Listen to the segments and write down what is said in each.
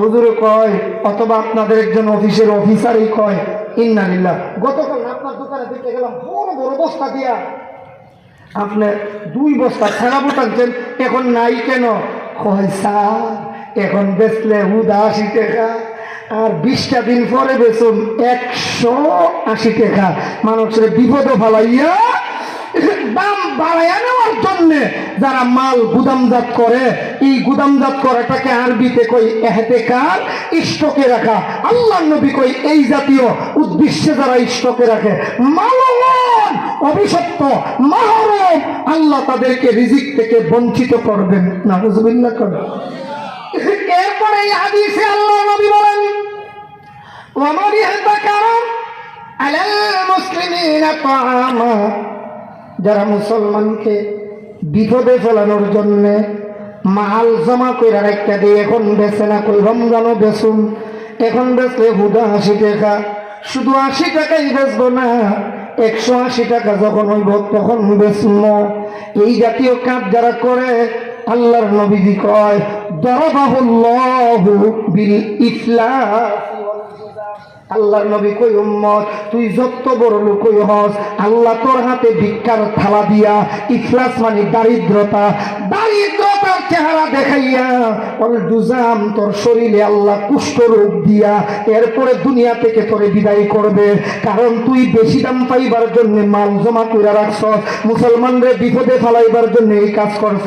হুজুরে কয়, অথবা আপনাদের একজন অফিসের অফিসারই কয়, ইন্নালিল্লাহ। গতকাল আপনার দোকানে দেখতে গেলাম বড় বড় বস্তা দিয়া। আপনি দুই বস্তা ছাড়া টানছেন এখন নাই কেন? কয়, স্যার, এখন বেচলে হুদা আশি টাকা, আর বিশটা দিন পরে বেচুন একশো আশি টাকা। মানুষের বিপদে ফালাইয়া দাম বাড়াইয়া নেওয়ার জন্য যারা মাল গুদামজাত করে এই গুদামজাত করাটাকে আরবিতে কই এহতেকার স্টকে রাখা আল্লাহ নবী কই এই জাতীয় উদ্দেশ্যে যারা স্টকে রাখে মালন অভিশপ্ত মাহরম আল্লাহ তাদেরকে রিজিক থেকে বঞ্চিত করবেন না বুঝবিল্লা করে এরপরে এই হাদিসে আল্লাহ নবী বলেন ومن احتكر على المسلمين طعاما যারা মুসলমানকে বিপদে ফেলানোর জন্য মাল জমা করে একটা দিয়ে, এখন বেছে না কই? রমজানও বেচুন। এখন বেচলে হুদা আশি টাকা। শুধু আশি টাকাই বেচবো না, একশো আশি টাকা যখন হইব তখন বেচব এই জাতীয় কাজ যারা করে, আল্লাহর নবীজি কয়, দরবাহুল্লাহু বিল ইসলাম আল্লাহর নবী কই, উম্মত, তুই যত বড় লোকই হস, আল্লাহ তোর হাতে ভিক্ষার থালা দিয়া, ইখলাস মানে দারিদ্রতা, দারিদ্রতার চেহারা দেখাইয়া, ওর দুজাম তোর শরীরে আল্লাহ কুষ্ঠ রোগ দিয়া, এরপরে দুনিয়া থেকে তোরে বিদায় করবে। কারণ তুই বেশি দাম পাইবার জন্য মাল জমা করে রাখছ মুসলমানরে বিপদে ফেলাইবার জন্য এই কাজ করছ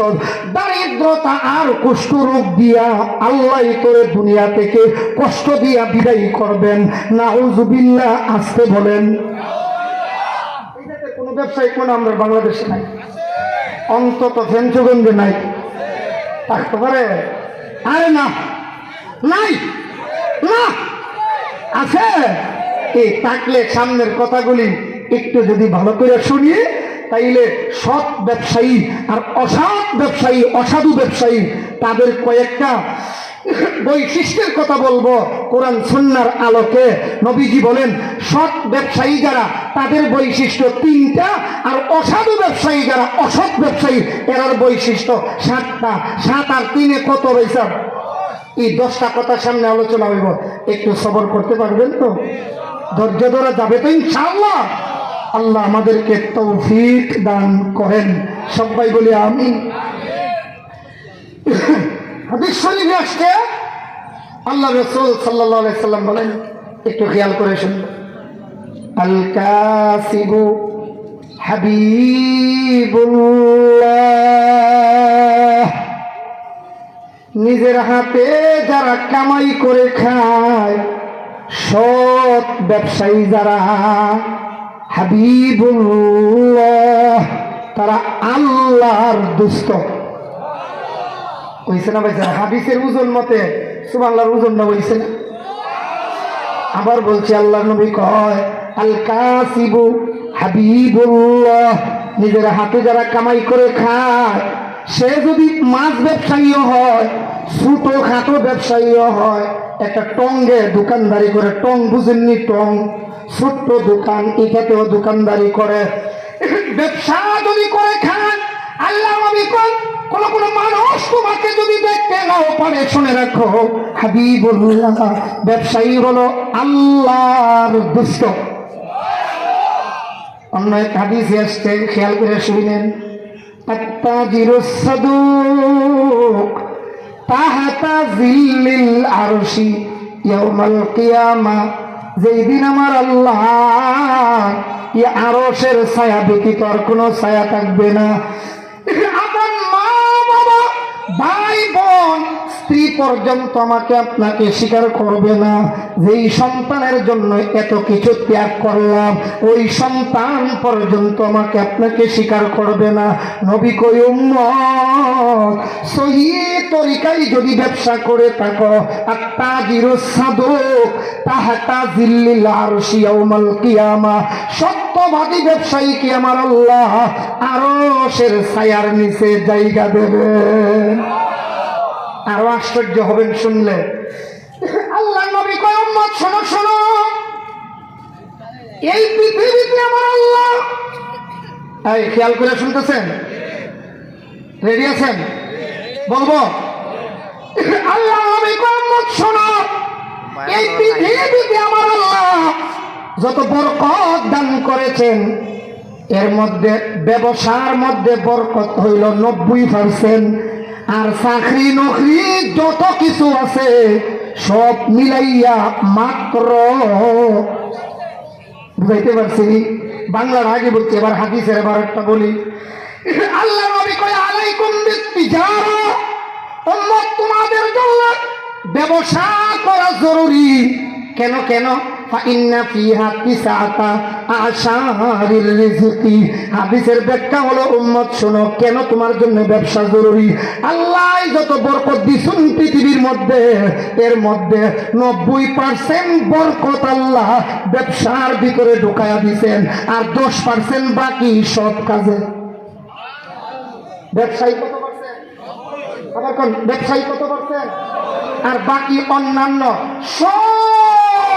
দারিদ্রতা আর কুষ্ঠ রোগ দিয়া আল্লাহ তোরে দুনিয়া থেকে কষ্ট দিয়া বিদায় করবেন। নাউজুবিল্লাহ আসতে বলেন। কোনো ব্যবসায়ী কোন আমরা বাংলাদেশে নাই। অন্তত ফেঞ্চগঞ্জে নাই। থাকতে পারে? আরে না। নাই। না। আছে। এই থাকলে সামনের কথাগুলি একটু যদি ভালো করে শুনি, তাইলে সৎ ব্যবসায়ী আর অসৎ ব্যবসায়ী, অসাধু ব্যবসায়ী, তাদের কয়েকটা বৈশিষ্ট্যের কথা বলব। কোরআন সুন্নার আলোকে নবীজি বলেন, সৎ ব্যবসায়ী যারা, তাদের বৈশিষ্ট্য তিনটা, আর অসাধু ব্যবসায়ী যারা, অসৎ ব্যবসায়ী, এরার বৈশিষ্ট্য সাতটা। সাত আর তিনে কত রয়েছে? এই দশটা কথার সামনে আলোচনা হইব। একটু সবর করতে পারবেন তো? ধৈর্য ধরা যাবে তো ইনশাআল্লাহ? আল্লাহ আমাদেরকে তৌফিক দান করেন। সবাই বলি আমি হাদিস শরীফে আসছে। আল্লাহ রসুল সাল্লাহ সাল্লাম বলেন, একটু খেয়াল করে শুনুন। আল নিজের হাতে যারা কামাই করে খায়, সৎ ব্যবসায়ী যারা হাবিবুল্লাহ, তারা আল্লাহর দুস্থ হইছে না ভাই হাদিসের ওজন মতে সুবাংলার ওজন না হইছে না। আবার বলছি আল্লাহ নবী কয় আল কাসিবু হাবিবুল্লাহ, নিজের হাতে যারা কামাই করে খায়, সে যদি মাছ ব্যবসায়ীও হয়, ছোট খাটো ব্যবসায়ীও হয়, একটা টঙ্গে দোকানদারি করে, টং বুঝেননি টং, ছোট্ট দোকান, এটাতেও দোকানদারি করে। ব্যবসা যদি করে খান, আল্লাহ নবী কয় কোন কোন মানুষ তোমাকে যদি দেখতে নাও পারে শুনে রাখো, হাবিবুল্লাহ, ব্যবসায়ী হলো আল্লাহর দুষ্ট। অন্য এক হাদিস আসছে, খেয়াল করে শুনেন আত্মাজির সাদুক তাহাতা জিল্লিল আরশি ইয়াউমাল কিয়ামা। যেই দিন আমার আল্লাহ আরশের ছায়া ব্যতীত আর কোনো ছায়া থাকবে না আমার মা বাবা ভাই বোন স্ত্রী পর্যন্ত আমাকে আপনাকে স্বীকার করবে না। যেই সন্তানের জন্য এত কিছু ত্যাগ করলাম, ওই সন্তান পর্যন্ত আমাকে আপনাকে স্বীকার করবে না। নবী কই সহি তরিকায় যদি ব্যবসা করে থাকো আর তাজিরু সাদুক, তাহাতা জিল্লিল আরশি ইয়াউমাল কিয়ামা। সত্যবাদী ব্যবসায়ী কি আমার আল্লাহ? আরশের ছায়ার নিচে জায়গা দেবে। আরও আশ্চর্য হবেন শুনলে। আল্লাহ নবী কয় শোনো শোনো। এই পৃথিবীতে আমার আল্লাহ এই, খেয়াল করে শুনতেছেন? রেডি আছেন? বলব? আল্লাহ নবী কয় শোনো। এই পৃথিবীতে আমার আল্লাহ যত বরকত দান করেছেন, এর মধ্যে, ব্যবসার মধ্যে বরকত হইল নব্বই পার্সেন্ট আর চাকরি নকরি যত কিছু আছে, সব মিলাইয়া মাত্র বুঝাইতে পারছি বাংলার আগে বলছি, এবার হাদিসের এবার একটা বলি। আল্লাহ নবী কয় তোমাদের জন্য ব্যবসা করা জরুরি। কেন কেন? শোনো, কেন তোমার জন্য ব্যবসা জরুরি? আল্লাহ মধ্যে নব্বই ব্যবসার ভিতরে ঢুকায়া দিছেন, আর দশ পার্সেন্ট বাকি সব কাজে। ব্যবসায়ী কত পার্সেন্ট আর বাকি অন্যান্য সব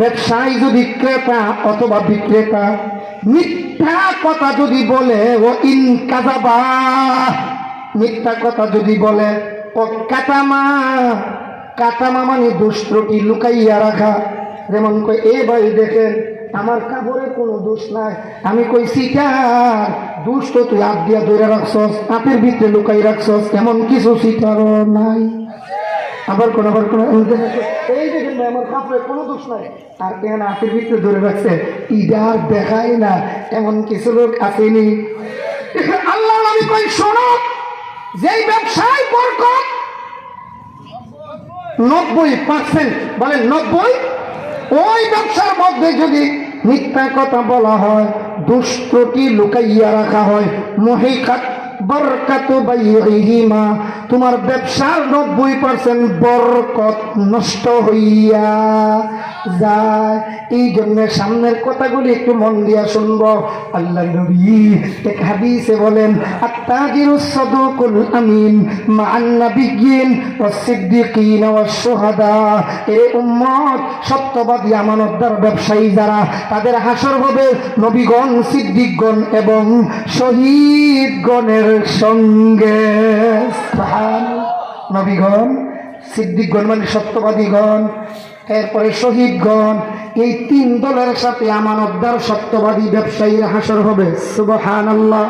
ব্যবসায়ী যদি ক্রেতা অথবা বিক্রেতা, মিথ্যা কথা যদি বলে, ও ইন কাজাবা মিথ্যা কথা যদি বলে, ও কাটামা কাটামা মানে দুষ্টটি লুকাইয়া রাখা। যেমন কই এ ভাই দেখেন, আমার কাপড়ে কোনো দোষ নাই। আমি কই, সিটার দোষ তো তুই হাত দিয়া ধরে রাখছস আপের ভিতরে লুকাই রাখছস এমন কিছু সিটারও নাই। আবার কোন আবার কোন এই দেখেন, ভাই, আমার কাপড়ে কোনো দোষ নাই। আর এখানে আপের ভিতরে ধরে রাখছে। ইডার দেখাই না এমন কিছু লোক আসেনি। আল্লাহ নবী কই শোনো যেই ব্যবসায় বরকত নব্বই পার্সেন্ট বলেন নব্বই ওই ব্যবসার মধ্যে যদি মিথ্যা কথা বলা হয় দুষ্টটি লুকাইয়া রাখা হয় মহিকাত তোমার ব্যবসার নব্বই পার্সেন্ট বরকত নষ্ট হইয়া যায়। এই জন্য সামনের কথাগুলি একটু মন দিয়া শুনব। আল্লাহ নবী এক হাদিসে বলেন আমিন সিদ্দিকিন ওয়াস শুহাদা। এ উম্মত, সত্যবাদী, আমানতদার ব্যবসায়ী যারা, তাদের হাসর হবে নবীগণ, সিদ্দিকগণ এবং শহীদগণের সঙ্গে। সুবহানাল্লাহ। নবীগণ, সিদ্দিকগণ মানে সত্যবাদীগণ, এরপরে শহীদগণ, এই তিন দলের সাথে আমানতদার সত্যবাদী ব্যবসায়ীর হাসর হবে। সুবহান আল্লাহ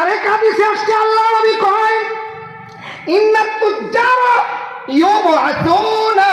আরেক হাদিসে আসছে, আল্লাহ নবী কয়, ইন্নাত তুজ্জারা ইউবআতুনা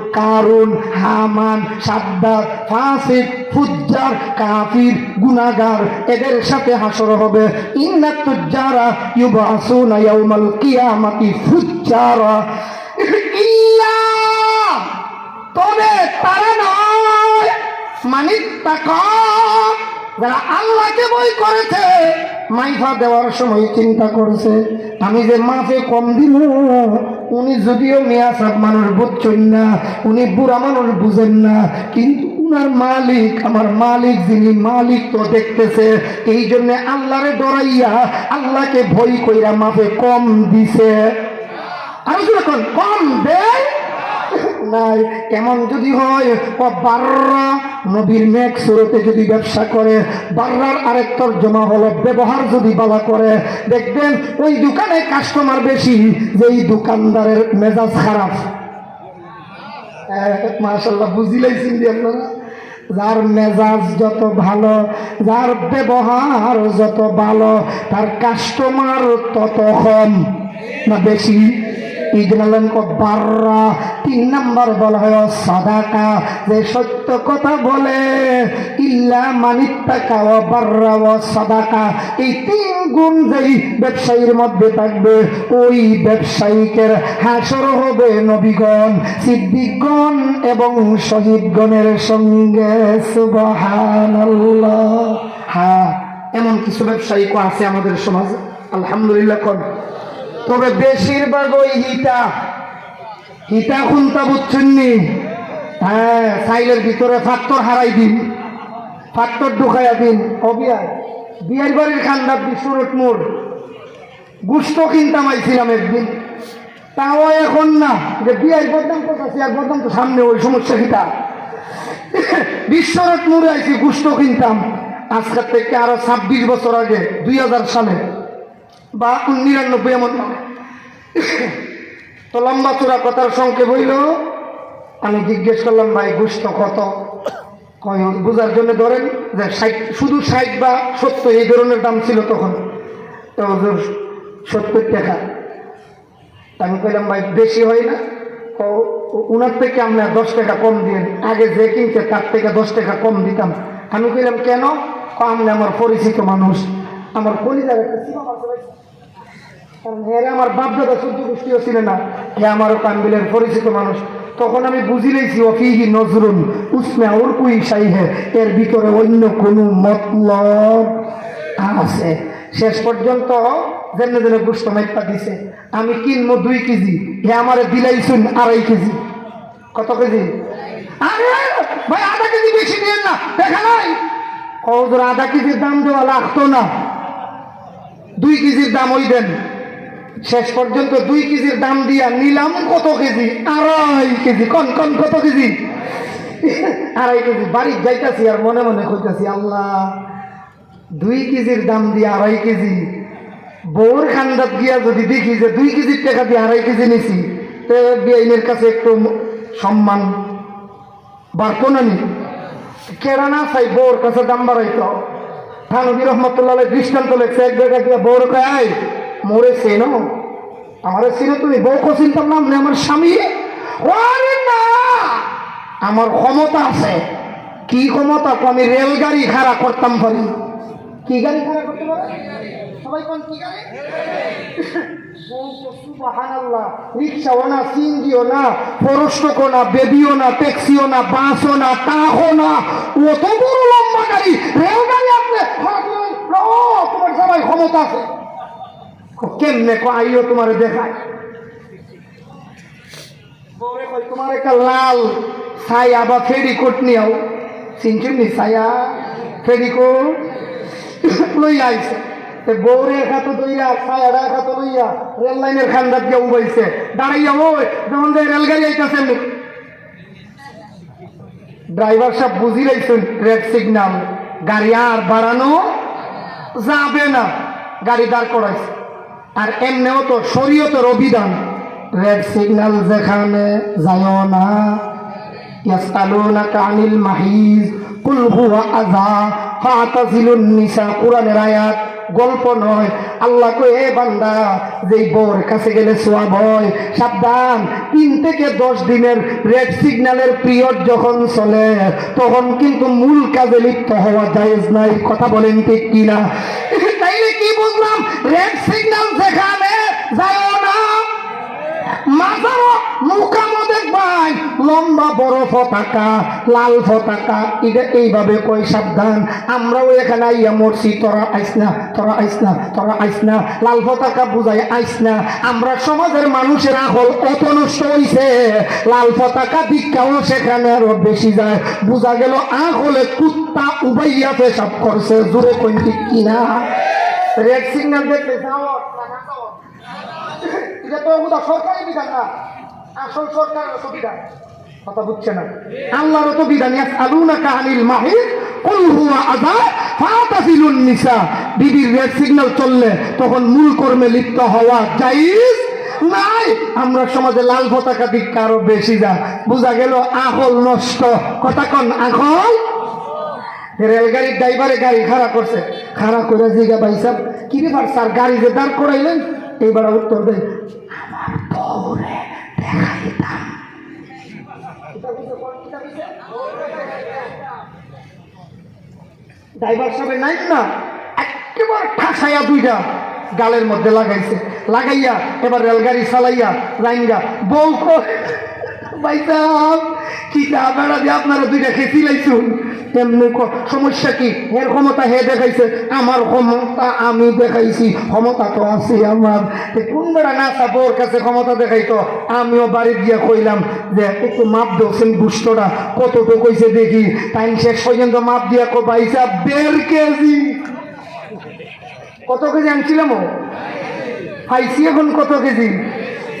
কারুন, হামান, সাদ্দার, ফাসিক, ফুজ্জার, কাফির, গুনাগার, এদের সাথে হাসর হবে। ইন্নাত তুজ্জারা ইউবাসুনা ইয়াউমাল কিয়ামাতি ফুজ্জারা। ইল্লা! তবে তারা নয় মানিক টাকা যারা আল্লাহকে বই করেছে, মাইফা দেওয়ার সময় চিন্তা করেছে, আমি যে মাফে কম দিব উনি যদিও মেয়া সব মানুষ বুঝছেন না, উনি বুড়া মানুষ বুঝেন না, কিন্তু উনার মালিক, আমার মালিক যিনি মালিক তো দেখতেছে, এই জন্য আল্লাহরে ডরাইয়া আল্লাহকে ভয় কইরা মাফে কম দিছে। জোরে কম দেয়? নাই। এমন যদি হয়, ও বাররা নবীর মেঘ সুরতে যদি ব্যবসা করে, বাররার আরেক তর্জমা হলো ব্যবহার যদি বলা করে। দেখবেন, ওই দোকানে কাস্টমার বেশি যেই দোকানদারের মেজাজ খারাপ। মাশাল্লাহ বুঝিলাইছেন যে আপনারা? যার মেজাজ যত ভালো, যার ব্যবহার যত ভালো, তার কাস্টমার তত কম না বেশি? বাররা তিন নাম্বার বলা হয় যে সত্য কথা বলে এই তিন ব্যবসায়ীর মধ্যে থাকবে, ওই ব্যবসায়িকের হাসর হবে নবীগণ, সিদ্দিকগণ এবং শহীদগণের সঙ্গে। হ্যাঁ এমন কিছু ব্যবসায়িকও আছে আমাদের সমাজে। আলহামদুলিল্লাহ, কোন? তবে বেশিরভাগ ওই হিতা হিতা খুনতা বুঝছেন নি? হ্যাঁ সাইলের ভিতরে ফাক্তর হারাই দিন। ফাক্তর ঢুকাইয়া দিন। অবিয়ার বিয়ের বাড়ির খান্ডার বিশ্বরট মোড় গুস্ত কিনতাম আইছিলাম একদিন। তাও এখন না, যে বিয়ের বদনাম করতেছি আর বদনাম তো সামনে, ওই সমস্যা হিতা বিশ্বরথ মোড়ে আইছি, গুস্ত কিনতাম। আজকের থেকে আরও ছাব্বিশ বছর আগে, দুই হাজার সালে। বা নিরানব্বই এমন হবে। তো লম্বা চূড়া কথার সংক্ষেপ হইল, আমি জিজ্ঞেস করলাম, ভাই, গুস্ত কত? বোঝার জন্য ধরেন যে ষাট, শুধু ষাট বা সত্তর এই ধরনের দাম ছিল তখন। তো সত্তর টাকা। আমি কইলাম, ভাই, বেশি হয় না। ও উনার থেকে আমরা দশ টাকা কম দিন আগে যে কিনছে তার থেকে দশ টাকা কম দিতাম। আমি কইলাম, কেন? কম আমার পরিচিত মানুষ। আমার কলিজার একটা। কারণ এরা আমার বাপ দাদা শুদ্ধ গোষ্ঠীও ছিল না হে আমারও কানবিলের পরিচিত মানুষ। তখন আমি বুঝিলেছি অফিহি নজরুল উসমে ওর কুই সাইহে এর ভিতরে অন্য কোনো মতলব আছে। শেষ পর্যন্ত জেনে জেনে গুস্ত মাইপা দিছে, আমি কিনবো দুই কেজি হে আমারে দিলাইছুন আড়াই কেজি। কত কেজি? আরে, ভাই, আধা কেজি বেশি দিন না, দেখা নাই। কৌদর আধা কেজির দাম দেওয়া লাগতো না। দুই কেজির দাম ওই দেন। শেষ পর্যন্ত দুই কেজির দাম দিয়া নিলাম কত কেজি? আড়াই কেজি। কন কন, কত কেজি? আড়াই কেজি। বাড়ি যাইতাছি আর মনে মনে কইতাছি, আল্লাহ, দুই কেজির দাম দিয়ে আড়াই কেজি। বউর খান্দাত গিয়া যদি দেখি যে দুই কেজির টাকা দিয়ে আড়াই কেজি নিছি, তো বেআইনের কাছে একটু সম্মান বাড়তো না নি? কেরা না চাই বউর কাছে দাম বাড়াইতো। থানবী রহমতুল্লাহ দৃষ্টান্ত লেখছে, এক জায়গায় গিয়া বউর কয় মোরে চেনো আমার চিনো তুমি বউ চিনতাম নাম নেই, আমার স্বামী? না! আমার ক্ষমতা আছে। কি ক্ষমতা? আমি রেলগাড়ি খাড়া করতাম পারি কি গাড়ি খাড়া করতে পারে সবাই না না ফরস্টকো না, বেবিও না, ট্যাক্সিও না না না। অত লম্বা গাড়ি। রেলগাড়ি আপনি সবাই ক্ষমতা আছে। কেমনে কো আইও তোমার দেখায়। তোমার একটা লাল ছায়া বা ফেরিকোট নিয়াও। চিনছেন নি? ছায়া ফেরিকোট লই আইছে। তে বউরে খাত দইয়া ছায়াটা খাত লইয়া রেল লাইনের খান্দাত গিয়ে উবাইছে। দাঁড়াইয়া ওই যেমন যে রেলগাড়ি আইতাছেন ড্রাইভার সাহেব বুঝি লাইছেন, রেড সিগন্যাল, গাড়ি আর বাড়ানো যাবে না। গাড়ি দাঁড় করাইছে। আর এমনিও তো শরীয়তের অভিধান। রেড সিগন্যাল যেখানে যায় না। গল্প এ বান্দা কাছে গেলে সাবধান। তিন থেকে পিরিয়ড যখন চলে, তখন কিন্তু মূল কাজে লিপ্ত হওয়া জায়েজ নাই। কথা বলেন ঠিক কিনা? তাইলে কি বুঝলাম? রেড সিগন্যাল না। মুখামো লম্বা বড় লাল এটা এইভাবে কই সাবধান। আমরাও এখানে আইয়া মরছি, তোরা আইস না, তোরা আইস না, তোরা আইস না। লাল বুঝাই আইস না। আমরা সমাজের মানুষের আহল অত নষ্ট লাল পতাকা দীক্ষাও সেখানে আরও বেশি যায়। বোঝা গেল, আহলে কুত্তা উবাইয়া পেশাব করছে, জোরে কই ঠিক কিনা? রেড সিগন্যাল যাও এটা তো ওগুলা সরকারি বিধান না। আসল তো বিধান। কথা বুঝছে না? আল্লাহর তো বিধান আলুনা কাহানিল মাহির কুল হুয়া আযা ফাতাসিলুন নিসা। বিবির রেড সিগন্যাল চললে তখন মূল কর্মে লিপ্ত হওয়া জায়েজ নাই। আমরা সমাজে লাল পতাকা দিক আরও বেশি যা বোঝা গেল আহল নষ্ট। কথা কন আহল রেলগাড়ির ড্রাইভারে গাড়ি খাড়া করছে। খাড়া করে জিগা ভাই সাহেব কি ব্যাপার, স্যার? গাড়ি যে দাঁড় করাইলেন, এইবার উত্তর দেয় আমার বউরে দেখাইতাম। ড্রাইভার সাহেব নাই না, একেবারে ঠাসাইয়া দুইটা গালের মধ্যে লাগাইছে। লাগাইয়া, এবার রেলগাড়ি চালাইয়া লাইনগা বউ সাহেব কি বেড়া দিয়ে আপনারা দুইটা খেসি লাইছুন সমস্যা কি? এর ক্ষমতা হে দেখাইছে, আমার ক্ষমতা আমি দেখাইছি, ক্ষমতা তো আছে আমার। কোন বেড়া না ওর কাছে ক্ষমতা দেখাইতো? আমিও বাড়ি গিয়া কইলাম যে, একটু মাপ দেওছেন বুষ্টটা কতটুকু কইছে দেখি। টাইম শেষ পর্যন্ত মাপ দিয়া কো সাহেব দেড় কেজি। কত কেজি আনছিলাম পাইছি এখন কত কেজি?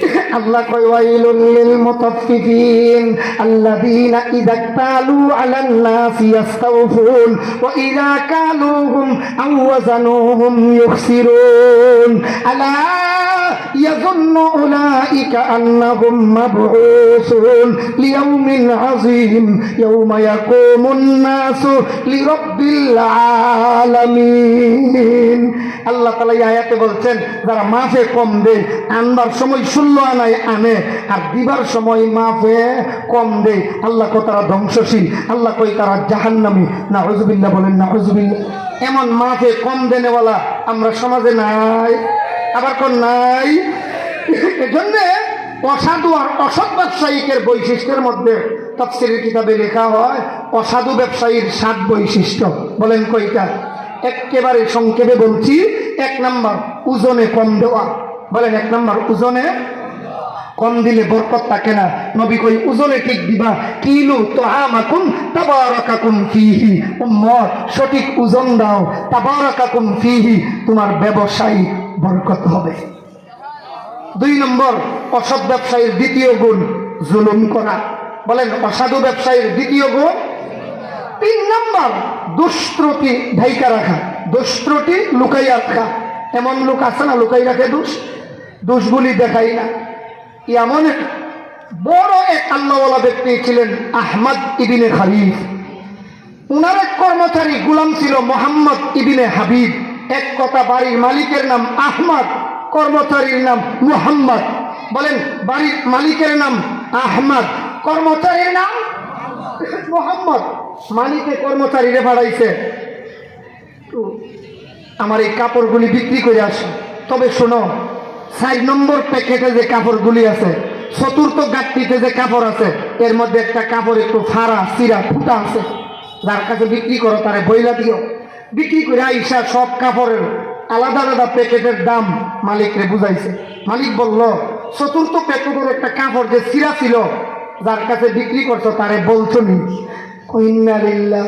আল্লাহ কয় ওয়াইলুল লিল মুতাফফিফিন আল্লাযীনা ইযা তালু আলান নাসি ইয়াস্তাওফুন ওয়া ইযা কালুহুম আও ওয়াজানুহুম ইউখসিরুন আলা يظن أولئك أنهم مبعوثون ليوم عظيم يوم يقوم الناس لرب العالمين আল্লাহ তালা এই আয়াতে বলছেন যারা মাফে কম দেয় আনবার সময় ষোলো আনে। আর দিবার সময় মাফে কম দেয়। আল্লাহ কো তারা ধ্বংসশীল। আল্লাহ কই তারা জাহান্নামী। না হজবিল্লা বলেন না হজবিল্লা এমন মাফে কম দেনেওয়ালা আমরা সমাজে নাই। আবার কোন নাই। এজন্য অসাধু আর অসৎ ব্যবসায়িকের বৈশিষ্ট্যের মধ্যে তফসিলের কিতাবে লেখা হয়, অসাধু ব্যবসায়ীর সাত বৈশিষ্ট্য। বলেন কইটা একেবারে সংক্ষেপে বলছি, এক নাম্বার, ওজনে কম দেওয়া। বলেন, এক নাম্বার, ওজনে কম দিলে বরকত থাকে না। নবী কই ওজনে ঠিক দিবা? কিলু তো আমাকুম তাবারাকাকুম ফিহি। উম্মত, সঠিক ওজন দাও, তাবারাকাকুম ফিহি। তোমার ব্যবসায়ী বরকত হবে। দুই নম্বর, অসৎ ব্যবসায়ীর দ্বিতীয় গুণ, জুলুম করা। বলেন, অসাধু ব্যবসায়ীর দ্বিতীয় গুণ? তিন নম্বর দুষ্ত্রুটি ঢাইকা রাখা। দুষ্ত্রুটি লুকাইয়া রাখা। এমন লোক আছে না লুকাই রাখে দুষ? দুষগুলি দেখাই না। এমন বড় এক আল্লাহওয়ালা ব্যক্তি ছিলেন আহমদ ইবিনে হাবিব। উনার এক কর্মচারী গুলাম ছিল মোহাম্মদ ইবিনে হাবিব। এক কথা বাড়ির মালিকের নাম আহমদ, কর্মচারীর নাম মুহাম্মদ। বলেন, বাড়ির মালিকের নাম আহমদ, কর্মচারীর নাম মোহাম্মদ। মালিকে কর্মচারীরে ভাড়াইছে আমার এই কাপড়গুলি বিক্রি করে আসো। তবে শোনো চার নম্বর প্যাকেটে যে কাপড়গুলি আছে, চতুর্থ গাঁটটিতে যে কাপড় আছে, এর মধ্যে একটা কাপড় একটু ফাড়া, চিরা, ফুটা আছে। যার কাছে বিক্রি করো, তারে বইলা দিও। বিক্রি করে আইসা সব কাপড়ের আলাদা আলাদা প্যাকেটের দাম মালিকরে বুঝাইছে। মালিক বলল, চতুর্থ প্যাকেটের একটা কাপড় যে চিরা ছিল, যার কাছে বিক্রি করছ, তারে বলছো নি?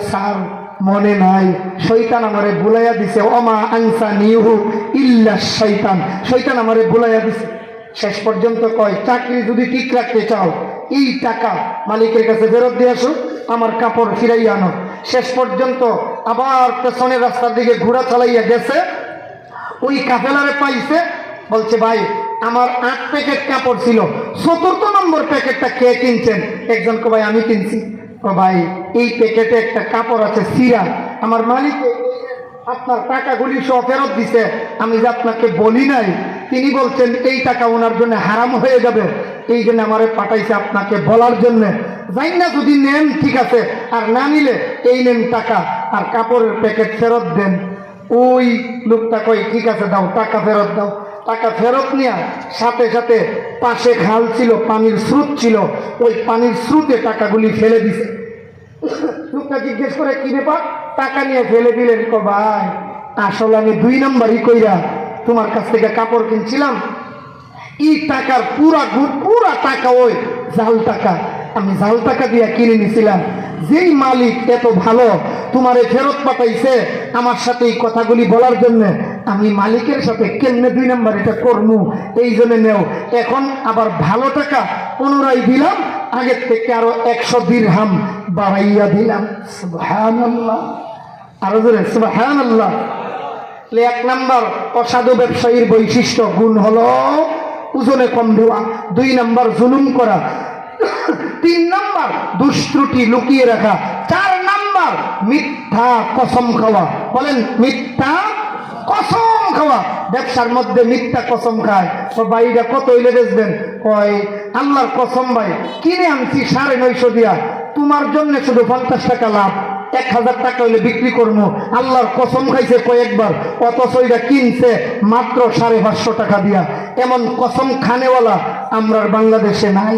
স্যার। মনে নাই। শৈতান আমারে বুলাইয়া দিছে। অমা আনসা নিহু ইল্লা শৈতান শৈতান আমারে বুলাইয়া দিছে। শেষ পর্যন্ত কয়, চাকরি যদি ঠিক রাখতে চাও, এই টাকা মালিকের কাছে ফেরত দিয়ে আসো, আমার কাপড় ফিরাই আনো। শেষ পর্যন্ত আবার পেছনের রাস্তার দিকে ঘোড়া চালাইয়া গেছে। ওই কাফেলারে পাইছে। বলছে, ভাই, আমার আট প্যাকেট কাপড় ছিল। চতুর্থ নম্বর প্যাকেটটা কে কিনছেন? একজনকে, ভাই, আমি কিনছি। ভাই, এই প্যাকেটে একটা কাপড় আছে, সিরা। আমার মালিক আপনার টাকাগুলি সহ ফেরত দিছে। আমি যে আপনাকে বলি নাই, তিনি বলছেন এই টাকা ওনার জন্য হারাম হয়ে যাবে। এই জন্য আমারে পাঠাইছে আপনাকে বলার জন্য। যাই না যদি নেন, ঠিক আছে, আর না নিলে এই নেন টাকা, আর কাপড়ের প্যাকেট ফেরত দেন। ওই লোকটা কই ঠিক আছে, দাও, টাকা ফেরত দাও। টাকা ফেরত নেওয়া সাথে সাথে পাশে খাল ছিল, পানির স্রোত ছিল। ওই পানির স্রোতে টাকাগুলি ফেলে দিছে। লোকটা জিজ্ঞেস করে, কি ব্যাপার? টাকা নিয়ে ফেলে দিলেন কো ভাই? আসলে আমি দুই নম্বরই কইরা তোমার কাছ থেকে কাপড় কিনছিলাম। ই টাকার পুরা পুরা টাকা ওই জাল টাকা। আমি জাল টাকা দিয়ে কিনে নিছিলাম। যেই মালিক এত ভালো, তোমারে ফেরত পাঠাইছে আমার সাথে এই কথাগুলি বলার জন্য, আমি মালিকের সাথে কেমনে দুই নাম্বার এটা করব এই জন্য নেও। এখন আবার ভালো টাকা পুনরায় দিলাম, আগের থেকে আরও একশো দিরহাম বাড়াইয়া দিলাম। সুবহানাল্লাহ। আরও জোরে, সুবহানাল্লাহ। তাহলে এক নাম্বার অসাধু ব্যবসায়ীর বৈশিষ্ট্য, গুণ হলো ওজনে কম দেওয়া। দুই নাম্বার জুলুম করা। তিন নাম্বার দুষ্ত্রুটি লুকিয়ে রাখা। চার নাম্বার মিথ্যা কসম খাওয়া। বলেন, মিথ্যা কসম খাওয়া। ব্যবসার মধ্যে মিথ্যা কসম খায়। তো ভাইটা কত হইলে কয়, আল্লাহর কসম ভাই, কিনে আনছি সাড়ে নয়শো দিয়া। তোমার জন্য শুধু পঞ্চাশ টাকা লাভ। এক হাজার টাকা হইলে বিক্রি করব আল্লাহর কসম খাইছে কয়েকবার। এটা কিনছে মাত্র সাড়ে পাঁচশো টাকা দিয়া। এমন কসম খানেওয়ালা আমরা বাংলাদেশে নাই।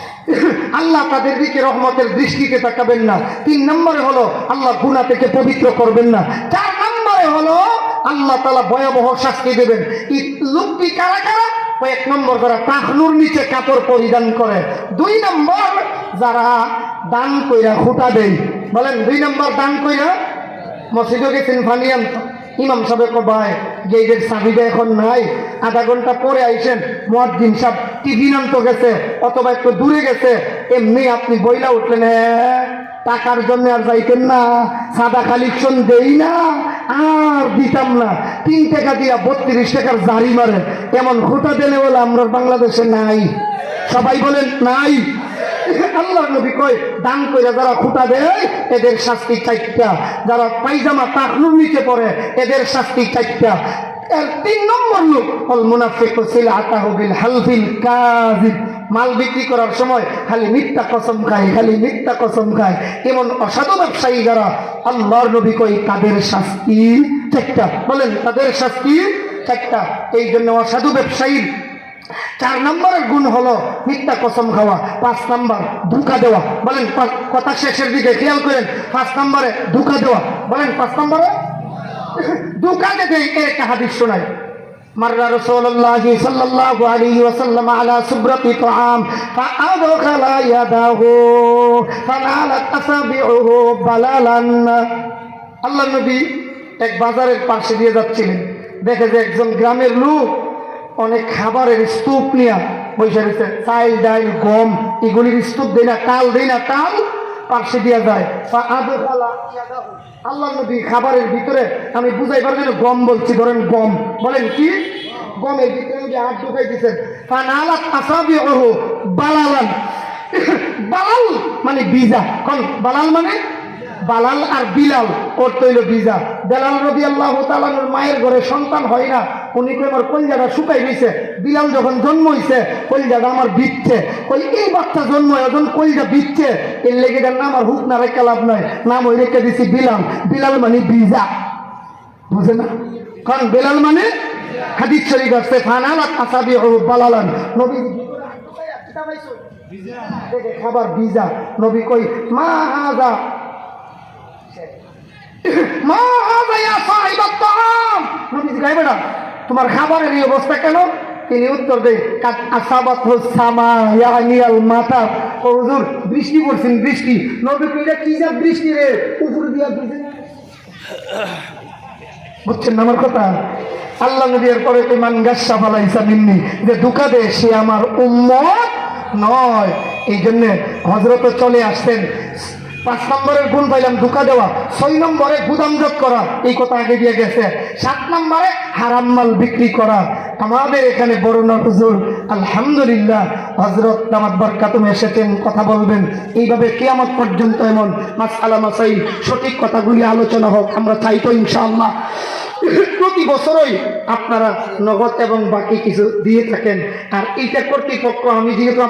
আল্লাহ তাদের দিকে রহমতের দৃষ্টিতে তাকাবেন না। তিন নম্বরে হলো, আল্লাহ গুণা থেকে পবিত্র করবেন না। চার নম্বরে হলো, আল্লাহ তালা ভয়াবহ শাস্তি দেবেন। লোকটি কারা কারা? কয়েক নম্বর যারা টাকনুর নিচে কাপড় পরিধান করে। দুই নম্বর যারা দান কইরা খুঁটা দেয়। বলেন, দুই নম্বর দান কইরা মসজিদও গেছেন ফানি ইমাম সাহেব ভাই গেটের চাবিটা এখন নাই, আধা ঘণ্টা পরে আইসেন মহাদ্দিন সাহেব টিভি নামতো গেছে, অথবা একটু দূরে গেছে, এমনি আপনি বইলা উঠলেন টাকার জন্য আর যাইতেন না, সাদা কালেকশন দেই না, আর দিতাম না। তিন টাকা দিয়া বত্রিশ টাকার জারি মারে এমন খুঁটা দেনে বলে আমরা বাংলাদেশে নাই। সবাই বলেন, নাই। আল্লাহ নবী কয়, দান কইরা যারা খুঁটা দেয়, এদের শাস্তি চাইটা যারা পায়জামা টাকনুর নিচে পড়ে, এদের শাস্তি চাইটা এর তিন নম্বর লোক, অল মুনাফিক ছিল আতাহু বিল হালফিল কাযিব। মাল বিক্রি করার সময় খালি মিথ্যা কসম খায়, খালি মিথ্যা কসম খায়। এমন অসাধু ব্যবসায়ী যারা আল্লাহর নবী কই তাদের শাস্তি চারটা। বলেন, তাদের শাস্তি চারটা। এই জন্য অসাধু ব্যবসায়ীর চার নম্বরের গুণ হলো মিথ্যা কসম খাওয়া পাঁচ নম্বর ধোকা দেওয়া বলেন পা- কথা শেষের দিকে খেয়াল করেন পাঁচ নম্বরে ধোকা দেওয়া বলেন পাঁচ নম্বরে ধোকা দিতে এর একটা হাদিস শোনাই مر رسول الله صلى الله عليه وسلم على سبرة طعام فأدخل يده فنالت أصابعه بلالا আল্লাহ নবী এক বাজারের পাশে দিয়ে যাচ্ছিলেন দেখে যে একজন গ্রামের লোক অনেক খাবারের স্তূপ নিয়ে বসে রয়েছে। চাল ডাল গম, এগুলির স্তূপ দেয় না টাল দেয় না টাল পার্শ্বে দিয়া যায়। আল্লাহ নবী খাবারের ভিতরে, আমি বুঝাই পারবেন গম বলছি, ধরেন গম। বলেন কি? গমের ভিতরে নবী হাত ঢুকাই দিচ্ছেন ফানালাত আসাবি ওহু বালালান। বালাল মানে বিজা। কোন? বালাল মানে? বালাল আর বিলাল। করতে হইল বিজা। বেলাল রবি আল্লাহ তালানোর মায়ের ঘরে সন্তান হয় না। উনি কই আমার কলজাটা শুকাই গেছে। বিলাল যখন জন্ম হয়েছে কলজাটা আমার বিচ্ছে কই এই বাচ্চা জন্ম যখন কলজা বিচ্ছে এর লেগে নাম আর হুক না, রেখে লাভ নয় নাম ওই রেখে দিছি বিলাল। বিলাল মানে বিজা। বুঝে না? কারণ বেলাল মানে হাদিস শরীফ আসছে ফানালাত আসাবি বালালান। নবী খাবার বিজা। নবী কই, মা হাজা। মা হাজা ইয়া সাহিবাত তাআম। নবী তোমার খাবারের এই অবস্থা কেন? তিনি উত্তর দেয় বৃষ্টি পড়ছেন, বৃষ্টি। কইরা, কি যা বৃষ্টি রে? উপর দিয়া বুঝছেন আমার কথা? আল্লাহ নবীর পরে ইমান গাছা ফালাইসা মিন্নি। যে দুকা দে সে আমার উম্মত নয়। এই জন্যে হজরত চলে আসছেন। পাঁচ নম্বরের গুণ পাইলাম ধোকা দেওয়া, ছয় নম্বরে গুদামজত করা, এই কথা আগে দিয়ে গেছে। সাত নম্বরে হারাম মাল বিক্রি করা। আমাদের এখানে বড় হুজুর, আলহামদুলিল্লাহ হজরত দামাত বরকাতুম এসেছেন, কথা বলবেন। এইভাবে কিয়ামত পর্যন্ত এমন মাস আলামাসাই সঠিক কথাগুলি আলোচনা হোক, আমরা চাই তো ইনশাআল্লাহ। প্রতি বছরই আপনারা নগদ এবং বাকি কিছু দিয়ে থাকেন। আর এইটা কর্তৃপক্ষ, আমি যেহেতু